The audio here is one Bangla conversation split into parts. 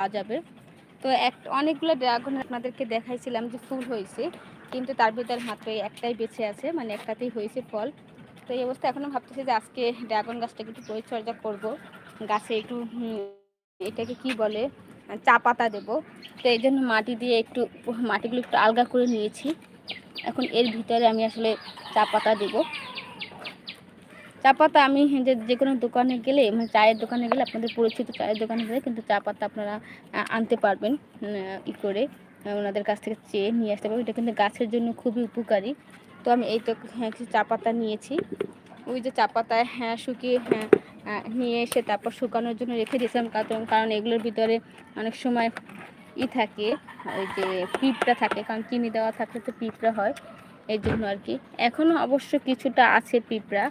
পাওয়া যাবে তো এক, অনেকগুলো ড্রাগন আপনাদেরকে দেখাইছিলাম যে ফুল হয়েছে, কিন্তু তার ভিতরে মাত্র একটাই বেঁচে আছে মানে একটাতেই হয়েছে ফল। তো এই অবস্থা এখনও ভাবতেছি যে আজকে ড্রাগন গাছটাকে একটু পরিচর্যা করব। গাছে একটু এটাকে কি বলে, চা পাতা দেবো। তো এই জন্য মাটি দিয়ে একটু, মাটিগুলো একটু আলগা করে নিয়েছি। এখন এর ভিতরে আমি আসলে চা পাতা দেবো। চা পাতা আমি যে যে কোনো দোকানে গেলে মানে চায়ের দোকানে গেলে আপনাদের পরিচিত চায়ের দোকানে গেলে কিন্তু চা পাতা আপনারা আনতে পারবেন ই করে ওনাদের কাছ থেকে চেয়ে নিয়ে আসতে পারবেন। এটা কিন্তু গাছের জন্য খুবই উপকারী। তো আমি এই তো হ্যাঁ, কিছু চা পাতা নিয়েছি। ওই যে চা পাতায় হ্যাঁ শুকিয়ে হ্যাঁ নিয়ে এসে তারপর শুকানোর জন্য রেখে দিয়েছিলাম কারণ কারণ এগুলোর ভিতরে অনেক সময় ই থাকে ওই যে পিঁপড়া থাকে কারণ চিনি দেওয়া থাকলে তো পিঁপড়া হয়। এই জন্য আর কি। এখনও অবশ্য কিছুটা আছে পিঁপড়া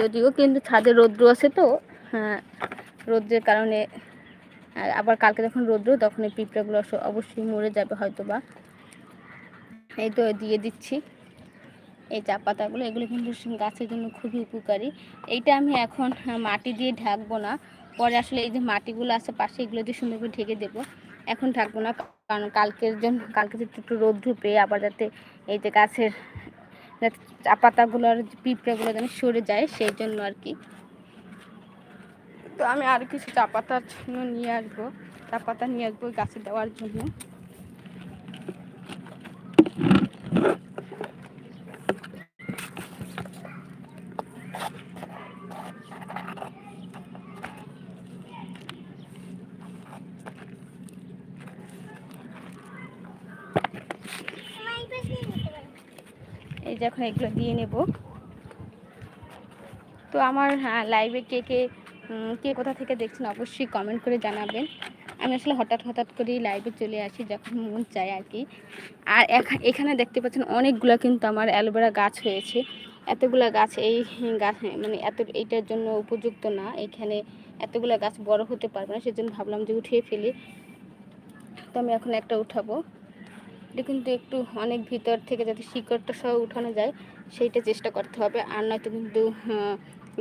যদিও কিন্তু ছাদে রৌদ্র আছে তো হ্যাঁ রৌদ্রের কারণে আবার কালকে যখন রৌদ্র, তখন এই পিঁপড়াগুলো অবশ্যই মরে যাবে হয়তো বা এই তো দিয়ে দিচ্ছি। এই চা পাতাগুলো, এগুলো কিন্তু গাছের জন্য খুবই উপকারী। এইটা আমি এখন মাটি দিয়ে ঢাকবো না। পরে আসলে এই যে মাটিগুলো আছে, পাশে এগুলো দিয়ে সুন্দর করে ঢেকে দেবো। এখন থাকব না, কারণ কালকের জন্য, কালকে যাতে একটু রোদ পেয়ে আবার যাতে এই যে গাছের যাতে পাতাগুলোর পিঁপড়াগুলো যেন সরে যায়, সেই জন্য আর কি। তো আমি আর কিছু চা পাতার জন্য নিয়ে আসব, চা পাতা নিয়ে আসব গাছে দেওয়ার জন্য এই যে এখন এগুলো দিয়ে নেব। তো আমার হ্যাঁ লাইভে কে কে কে কোথা থেকে দেখছেন অবশ্যই কমেন্ট করে জানাবেন। আমি আসলে হঠাৎ হঠাৎ করেই লাইভে চলে আসি যখন মন চায় আর কি। আর এখা- এখানে দেখতে পাচ্ছেন অনেকগুলো কিন্তু আমার অ্যালোভেরা গাছ হয়েছে। এতগুলা গাছ এই গাছ মানে এত, এইটার জন্য উপযুক্ত না। এখানে এতগুলা গাছ বড় হতে পারবে না। সেজন্য ভাবলাম যে উঠিয়ে ফেলি। তো আমি এখন একটা উঠাবো। এটা কিন্তু একটু অনেক ভিতর থেকে যাতে শিকড়টা সহ উঠানো যায়, সেইটা চেষ্টা করতে হবে। আর নয়তো কিন্তু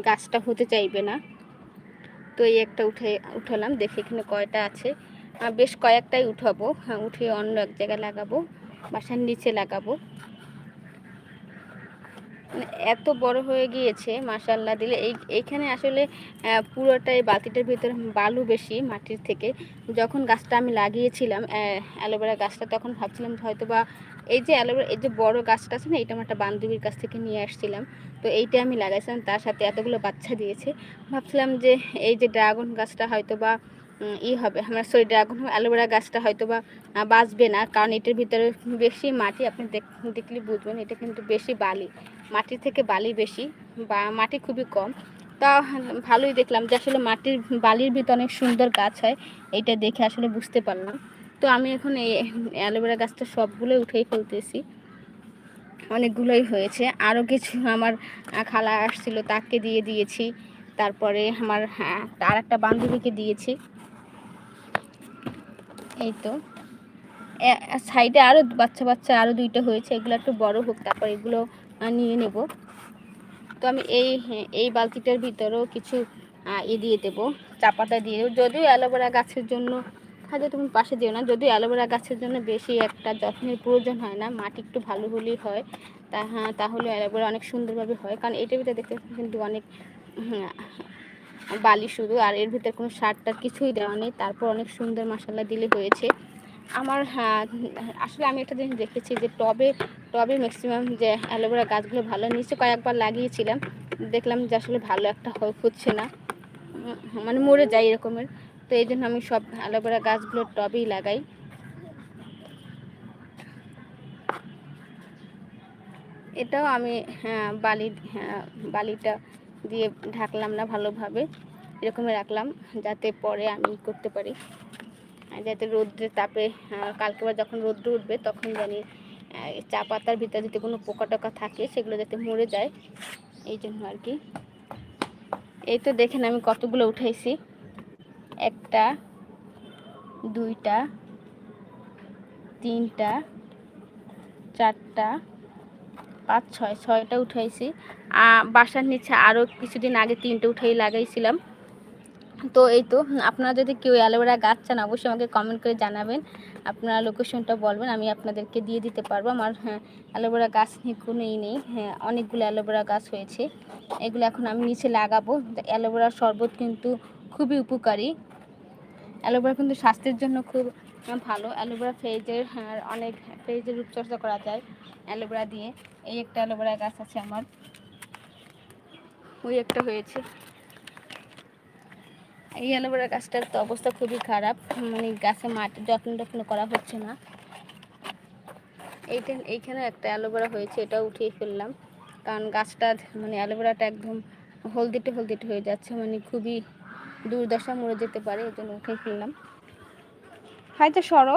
গাছটা হতে চাইবে না। তো এই একটা উঠে, উঠালাম, দেখি এখানে কয়টা আছে। বেশ কয়েকটাই উঠাবো। হ্যাঁ উঠিয়ে অন্য এক জায়গায় লাগাবো, বাসার নিচে লাগাবো। এত বড় হয়ে গিয়েছে মাশাল্লাহ দিলে। এই, এইখানে আসলে পুরোটাই বালতিটার ভিতরে বালু বেশি মাটির থেকে। যখন গাছটা আমি লাগিয়েছিলাম অ্যালোভেরা গাছটা, তখন ভাবছিলাম হয়তো বা এই যে অ্যালোভেরা, এই যে বড় গাছটা আছে না, এটা আমার একটা বান্ধবীর কাছ থেকে নিয়ে আসছিলাম। তো এইটা আমি লাগাইছিলাম, তার সাথে এতগুলো বাচ্চা দিয়েছে। ভাবছিলাম যে এই যে ড্রাগন গাছটা হয়তো বা ই হবে আমার সরি ড্রাগন অ্যালোভেরা গাছটা হয়তো বা বাঁচবে না কারণ এটার ভিতরে বেশি মাটি আপনি দেখ- দেখলে বুঝবেন এটা কিন্তু বেশি বালি মাটির থেকে বালি বেশি বা মাটি খুবই কম। তা ভালোই দেখলাম যে আসলে মাটির বালির ভিতরে অনেক সুন্দর গাছ হয় এটা দেখে আসলে বুঝতে পারলাম। তো আমি এখন এই অ্যালোভেরা গাছটা সবগুলোই উঠেই ফেলতেছি। অনেকগুলোই হয়েছে আরও কিছু আমার খালা আসছিল তাকে দিয়ে দিয়েছি তারপরে আমার হ্যাঁ, আর একটা বান্ধবীকে দিয়েছি। এই তো। সাইডে আরও বাচ্চা বাচ্চা আরও দুইটা হয়েছে এগুলো একটু বড় হোক তারপর এগুলো নিয়ে নেব। তো আমি এই হ্যাঁ, এই বালতিটার ভিতরেও কিছু ই দিয়ে দেবো চা পাতা দিয়ে দেবো। যদিও অ্যালোভেরা গাছের জন্য হয়তো তুমি পাশে দিও না যদিও অ্যালোভেরা গাছের জন্য বেশি একটা যত্নের প্রয়োজন হয় না মাটি একটু ভালো হলেই হয়। তা হ্যাঁ তাহলে অ্যালোভেরা অনেক সুন্দরভাবে হয় কারণ এটার ভিতরে দেখতে কিন্তু অনেক হ্যাঁ, বালি শুধু আর এর ভিতরে কোনো সার টার কিছুই দেওয়া নেই। তারপর অনেক সুন্দর মশলা দিলে হয়েছে। আমার হ্যাঁ, আসলে আমি একটা জিনিস দেখেছি যে টবে টবে ম্যাক্সিমাম যে অ্যালোভেরা গাছগুলো ভালো নিচে কয়েকবার লাগিয়েছিলাম। দেখলাম যে আসলে ভালো একটা হচ্ছে না। মানে মরে যায় এরকমের। তো এই জন্য আমি সব অ্যালোভেরা গাছগুলো টবেই লাগাই। এটাও আমি হ্যাঁ, বালি হ্যাঁ, বালিটা দিয়ে ঢাকলাম না ভালোভাবে। এরকমই রাখলাম যাতে পরে আমি করতে পারি। যাতে রোদ্রের তাপে কালকে আবার যখন রোদ্র উঠবে তখন জানি চা পাতার ভিতরে যদি কোনো পোকা টোকা থাকে সেগুলো যাতে মরে যায়, এই জন্য আর কি। এই তো দেখেন আমি কতগুলো উঠাইছি। একটা, দুইটা, তিনটা, চারটা পাঁচ, ছয়, ছয়টা উঠাইছি। বাসার নিচে আরও কিছুদিন আগে তিনটে উঠাই লাগাইছিলাম। তো এই তো, আপনারা যদি কেউ অ্যালোভেরা গাছ চান, অবশ্যই আমাকে কমেন্ট করে জানাবেন। আপনারা লোকেশনটা বলবেন, আমি আপনাদেরকে দিয়ে দিতে পারব। আমার হ্যাঁ অ্যালোভেরা গাছ নিয়ে কোনোই নেই। হ্যাঁ অনেকগুলো অ্যালোভেরা গাছ হয়েছে। এগুলো এখন আমি নিচে লাগাবো। অ্যালোভেরার শরবত কিন্তু খুবই উপকারী। অ্যালোভেরা কিন্তু স্বাস্থ্যের জন্য খুব ভালো। অ্যালোভেরা ফেজের হ্যাঁ অনেক ফেজের রূপচর্চা করা যায় অ্যালোভেরা দিয়ে। এই একটা অ্যালোভেরা গাছ আছে আমার। ওই একটা হয়েছে। এই অ্যালোভেরা গাছটার তো অবস্থা খুবই খারাপ। মানে গাছে মাটি যত্ন টত্ন করা হচ্ছে না। এইটা, এইখানে একটা অ্যালোভেরা হয়েছে এটা উঠিয়ে ফেললাম। কারণ গাছটা মানে অ্যালোভেরাটা একদম হলদিটে হলদিটে হয়ে যাচ্ছে মানে খুবই দুর্দশা মরে যেতে পারে এই জন্য উঠে ফেললাম হয়তো সরো।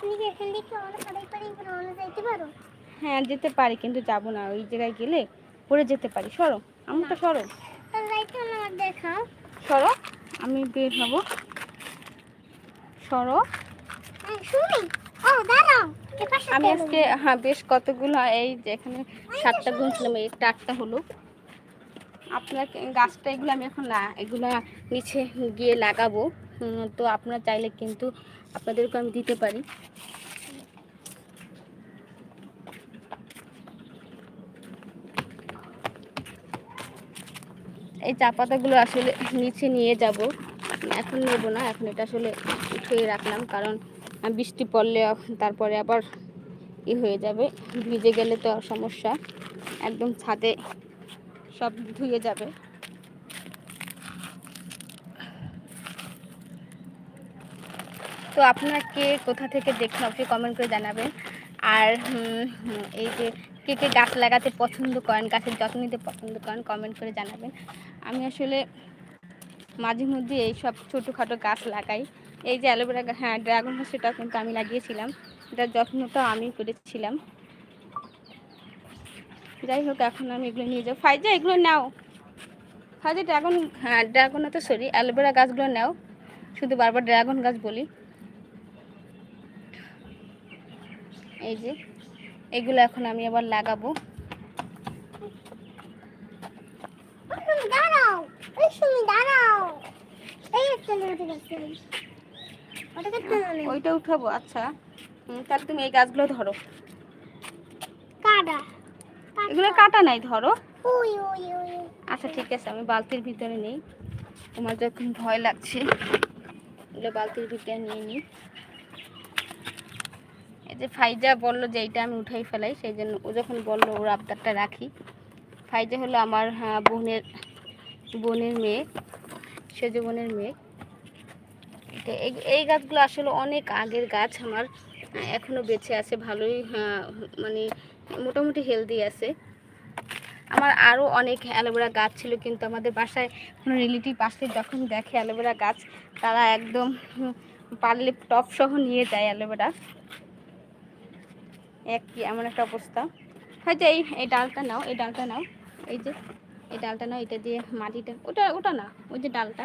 তুমি এখান থেকে পারি যাইতে পারো? হ্যাঁ যেতে পারি কিন্তু যাব না। ওই জায়গায় গেলে পড়ে যেতে পারি। সরো আমি তো সরো দেখাও। সরো আমি বের হব। সরো। আমি আজকে হ্যাঁ বেশ কতগুলো এই যেখানে সাতটা গুনছিলাম এই একটা আটটা হলো। আপনার গাছটা এগুলো আমি এখন এগুলা নিচে গিয়ে লাগাবো। তো আপনারা চাইলে কিন্তু আপনাদেরকে আমি দিতে পারি। চা পাতাগুলো আসলে নিচে নিয়ে যাব। এখন নেব না, এখন এটা আসলে উঠিয়ে রাখলাম, কারণ বৃষ্টি পড়লে তারপরে আবার ই হয়ে যাবে, ভিজে গেলে তো সমস্যা। একদম ছাদে সব ধুয়ে যাবে। তো আপনারা কে কোথা থেকে দেখছেন অবশ্যই কমেন্ট করে জানাবেন। আর এই যে কে কে গাছ লাগাতে পছন্দ করেন, গাছের যত্ন নিতে পছন্দ করেন কমেন্ট করে জানাবেন। আমি আসলে মাঝে মধ্যে এই সব ছোটোখাটো গাছ লাগাই। এই যে অ্যালোভেরা হ্যাঁ ড্রাগন সেটাও কিন্তু আমি লাগিয়েছিলাম। এটার যত্নটাও আমি করেছিলাম। যাই হোক, এখন আমি এগুলো নিয়ে যাব। ফাইজা, এগুলো নাও। ফাইজা, ড্রাগন হ্যাঁ ড্রাগন তো সরি অ্যালোভেরা গাছগুলো নাও। শুধু বারবার ড্রাগন গাছ বলি। এই যে এগুলো এখন আমি আবার লাগাবো। দাঁড়াও এই শুনি দাঁড়াও। এই ওইটা উঠাবো আচ্ছা। তাহলে তুমি এই গাছগুলো ধরো। কাটা এগুলো কাটা নাই ধরো। আচ্ছা ঠিক আছে আমি বালতির ভিতরে নেই। তোমার যখন ভয় লাগছে এগুলো বালতির ভিতরে নিয়ে নিই। যে ফাইজা বলল যে এইটা আমি উঠাই ফেলাই সেই জন্য ও যখন বলল ওর আবদারটা রাখি। ফাইজা হলো আমার হ্যাঁ, বোনের বোনের মেয়ে সেজ বোনের মেয়ে। তো এই গাছগুলো আসলে অনেক আগের গাছ আমার এখনও বেঁচে আছে ভালোই হ্যাঁ, মানে মোটামুটি হেলদি আছে। আমার আরও অনেক অ্যালোভেরা গাছ ছিল কিন্তু আমাদের বাসায় কোনো রিলেটিভ আসলে যখন দেখে অ্যালোভেরা গাছ তারা একদম পারলে টপসহ নিয়ে যায় অ্যালোভেরা। এক এমন একটা অবস্থা। হয়তো এই এই ডালটা নাও, এই ডালটা নাও। এই যে, এই ডালটা নাও, এটা দিয়ে মাটিটা, ওটা ওটা না, ওই যে ডালটা।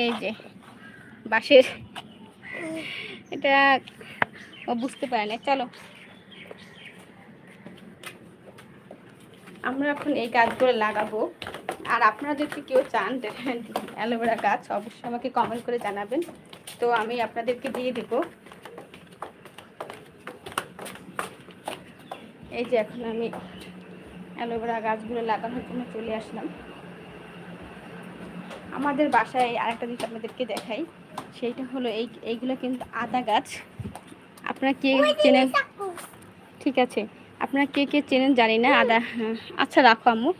এই যে, বাঁশের। এটা ও বুঝতে পারে না চলো। আমরা এখন এই গাছগুলো লাগাবো। আর আপনারা যদি কেউ চান অ্যালোভেরা গাছ, অবশ্যই আমাকে কমেন্ট করে জানাবেন। তো আমি আপনাদেরকে দিয়ে দেব। এই যে এখন আমি অ্যালোভেরা গাছগুলো লাগানোর জন্য চলে আসলাম। আমাদের বাসায় আরেকটা জিনিস আপনাদেরকে দেখাই সেইটা হলো এই এইগুলো কিন্তু আদা গাছ। আপনারা কে চেনেন? ঠিক আছে। আপনারা কে কে চেনেন জানি না আদা আচ্ছা রাখো আম্মু।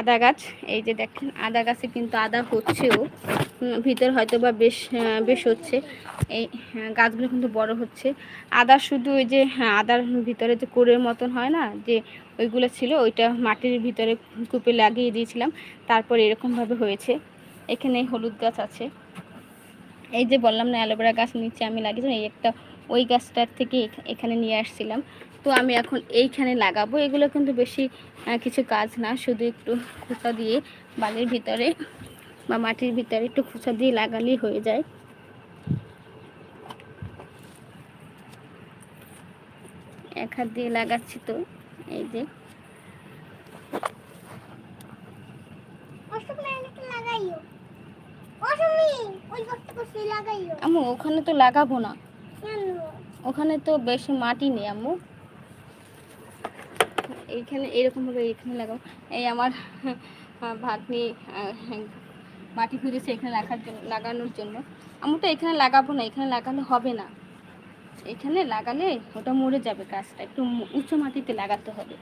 আদা গাছ এই যে দেখেন আদা গাছে কিন্তু আদা হচ্ছেও। ভিতর হয়তো বা বেশ বেশ হচ্ছে। এই গাছগুলো কিন্তু বড় হচ্ছে। আদা শুধু ওই যে হ্যাঁ আদার ভিতরে যে কোরের মতন হয় না, যে ওইগুলো ছিল, ওইটা মাটির ভিতরে কূপে লাগিয়ে দিয়েছিলাম। তারপর এরকমভাবে হয়েছে। এখানে হলুদ গাছ আছে। এই যে বললাম না, অ্যালোভেরা গাছ নিচে আমি লাগিয়েছিলাম, এই একটা ওই গাছটার থেকে এখানে নিয়ে আসছিলাম। তো আমি এখন এইখানে লাগাবো। এগুলো কিন্তু বেশি কিছু কাজ না, শুধু একটু খোসা দিয়ে বালির ভিতরে বা মাটির ভিতরে একটু খোসা দিয়ে লাগালেই হয়ে যায়। এক হাত দিয়ে লাগাচ্ছি তো এই যে। আম্মু ওখানে তো লাগাবো না। ওখানে তো বেশি মাটি নেই আম্মু। এইখানে এরকমভাবে এখানে লাগাবো। এই আমার ভাগ্নি মাটি খুঁজেছে এখানে রাখার জন্য, লাগানোর জন্য। আম্মু তো এখানে লাগাবো না, এখানে লাগালে হবে না। এখানে লাগালে ওটা মরে যাবে গাছটা, একটু মু- উঁচু মাটিতে লাগাতে হবে।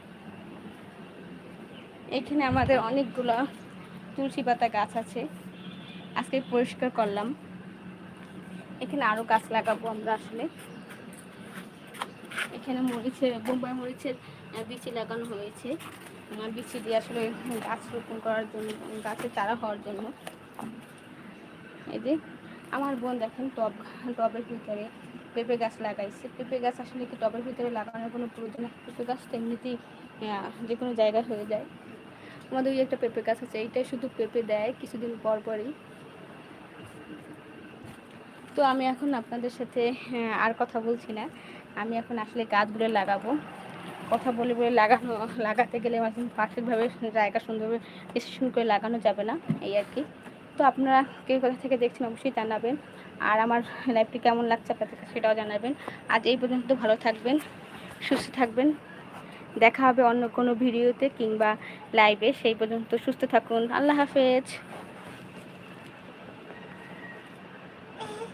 এখানে আমাদের অনেকগুলো তুলসী পাতা গাছ আছে। আজকে পরিষ্কার করলাম। এখানে আরও গাছ লাগাবো আমরা আসলে। এখানে মরিচের, বোম্বাই মরিচের বিচি লাগানো হয়েছে। বিচি দিয়ে আসলে গাছ রোপণ করার জন্য গাছের চারা হওয়ার জন্য। এই যে, আমার বোন দেখেন টব, টবের ভিতরে পেঁপে গাছ লাগাইছে। পেঁপে গাছ আসলে কি টবের ভিতরে লাগানোর কোনো প্রয়োজন পেঁপে গাছ তো এমনিতেই যে কোনো জায়গায় হয়ে যায়। আমাদের ওই একটা পেঁপে গাছ আছে, এইটাই শুধু পেঁপে দেয় কিছুদিন পর পরই। তো আমি এখন আপনাদের সাথে আর কথা বলছি না। আমি এখন আসলে গাছগুলো লাগাবো। কথা বলে বলে লাগানো, লাগাতে গেলে আমার পারফেক্টভাবে জায়গা সুন্দরভাবে ডিসিশন করে লাগানো যাবে না, এই আর কি। তো আপনারা কে কোথা থেকে দেখছেন অবশ্যই জানাবেন। আর আমার লাইফটি কেমন লাগছে আপনাদের কাছে সেটাও জানাবেন। আজ এই পর্যন্ত ভালো থাকবেন, সুস্থ থাকবেন। দেখা হবে অন্য কোনো ভিডিওতে কিংবা লাইভে সেই পর্যন্ত সুস্থ থাকুন। আল্লাহ হাফেজ।